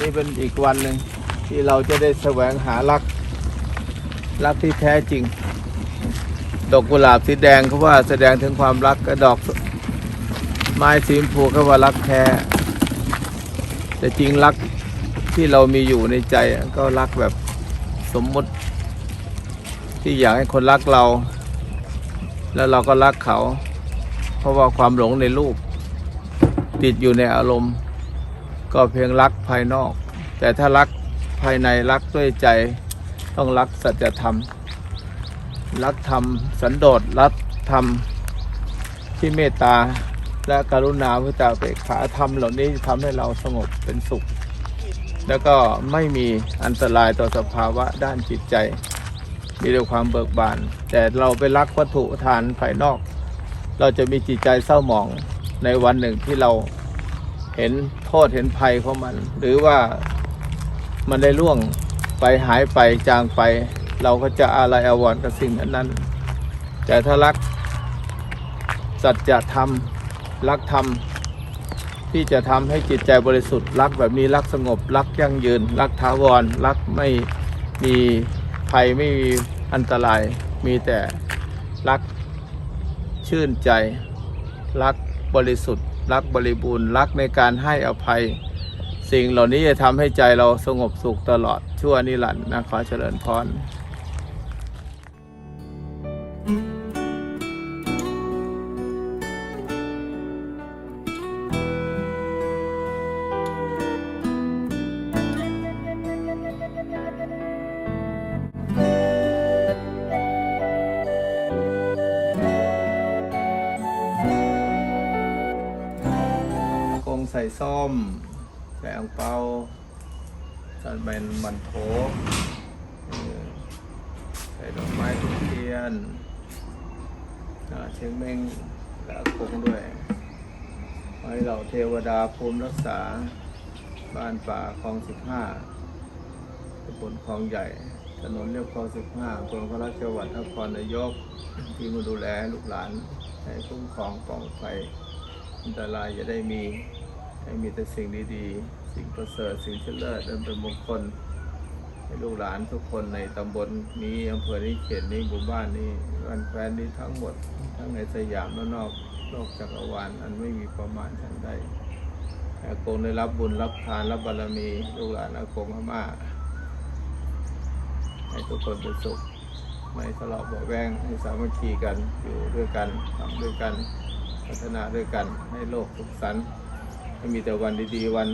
นี้เป็นอีกวันหนึ่งที่เราจะได้แสวงหารัก รักที่แท้จริง ดอกกุหลาบสีแดงเขาว่าแสดงถึงความรักกระดอกไม้สีชมพูเขาว่ารักแท้ แต่จริงรักที่เรามีอยู่ในใจก็รักแบบสมมุติ ที่อยากให้คนรักเรา แล้วเราก็รักเขา เพราะว่าความหลงในรูปติดอยู่ในอารมณ์ ก็เพียงรักภายนอก แต่ถ้ารักภายในรักด้วยใจ ต้องรักสัจธรรม รักธรรมสันโดษรักธรรมที่เมตตาและกรุณาวิตาเปกขาธรรมเหล่านี้ทำให้เราสงบเป็นสุข แล้วก็ไม่มีอันตรายต่อสภาวะด้านจิตใจ มีแต่ความเบิกบาน แต่เราไปรักวัตถุทานภายนอก เราจะมีจิตใจเศร้าหมองในวันหนึ่งที่เรา เห็นโทษเห็นภัยของมัน หรือว่ามันได้ล่วงไปหายไปจางไป เราก็จะอะไรอาวรกับสิ่งนั้นนั้นๆแต่ถ้ารักสัจธรรมรักธรรมที่จะทำให้จิตใจบริสุทธิ์รักแบบนี้รักสงบรักยั่งยืน รักถาวรรักไม่มีภัยไม่มีอันตราย มีแต่รักชื่นใจ รักบริสุทธิ์ รักบริบูรณ์ รักในการให้อภัย สิ่งเหล่านี้จะทำให้ใจเราสงบสุขตลอดชั่วนิรันดร์นะขอเจริญพร ใส่ส้ม ใส่อังเปาใส่เป็นมันโถใส่ดอกไม้ทุกเทียนอ่าเชียงเมงและอากงด้วยขอให้เราเทวดาภูมิรักษา บ้านป่าคลองสิบห้าตำบลคลองใหญ่ ถนนเรียบคลองสิบห้าอำเภอพระราชจังหวัดนครนายก ที่มาดูแลลูกหลาน ให้คุ้มครองปลอดภัยอันตรายอย่าได้มี ให้มีแต่สิ่งดีๆ สิ่งประเสริฐสิ่งเฉลิศอันเป็นมงคลให้ลูกหลานทุกคนในตำบลนี้อำเภอนี้เขตนี้หมู่บ้านนี้บ้านแคว้นนี้ทั้งหมด ทั้งในสยามและนอกโลกจักรวาลอันไม่มีประมาณชั้นใดให้อากงได้รับบุญรับทานรับบารมีลูกหลานอากงอาม่าให้ทุกคนเป็นสุขไม่ทะเลาะเบาแวงให้สามัคคีกันอยู่ด้วยกันทำด้วยกัน พัฒนาด้วยกันให้โลกสุขสันต์ ให้มีแต่วันดีๆ วัน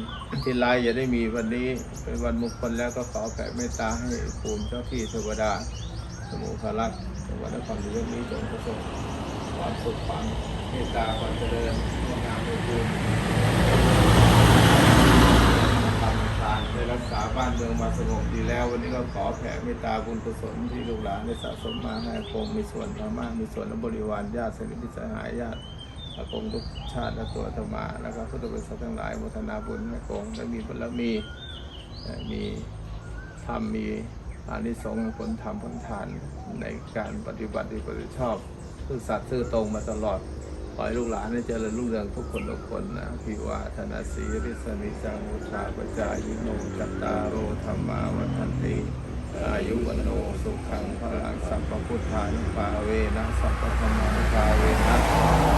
ที่ร้ายอย่าได้มีวันนี้เป็นวันมงคลแล้วก็ขอแผ่เมตตาให้ภูมิเจ้าที่เทวดา สมุขลักษ์จังหวัดนครนายกนี้จงประสบความสุขความเมตตาความเจริญงดงามไปบูรณ์ทำทานได้รักษาบ้านเมืองมาสงบดีแล้ว วันนี้ก็ขอแผ่เมตตาบุญกุศลที่ลูกหลานได้สะสมมาให้อากงมีส่วนธรรมะมีส่วนบริวารญาติสนิทมิตรสหายญาติ อากงทุกชาติและตัวธรรมา แล้วก็พุทธบริษัททั้งหลายโมทนาบุญให้อากงและมีบารมี มีธรรมมีอานิสงส์ผลธรรมผลทานในการปฏิบัติดีปฏิบัติชอบซื่อสัตย์ซื่อตรงมาตลอดขอให้ลูกหลานได้เจริญรุ่งเรืองทุกคนทุกคนนะพิวาธนาสีริสนิจังุชาปจายิโนจัตตารโอธรรมาวันทันติ อายุวันโนสุขังพลังสัพพพุทธานุภาเวนะสัพพธรรมานุภาเวนะ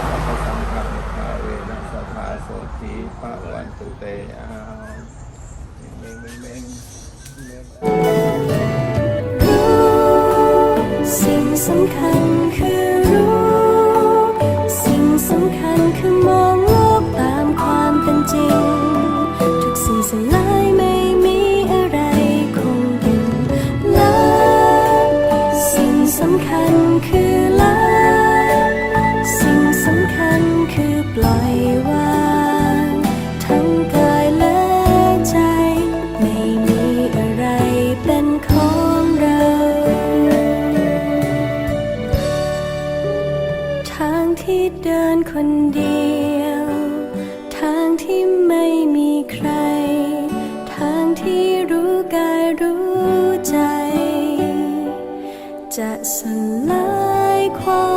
สัพพสังฆานุภาเวนะสัทธาโสธีพระวันตุเตอาเมงเมงเม่งเม่งสิ่งสำคัญคือรู้ สิ่งสำคัญคือม ที่เดินคนเดียว ทางที่ไม่มีใคร ทางที่รู้กายรู้ใจ จะสลายความ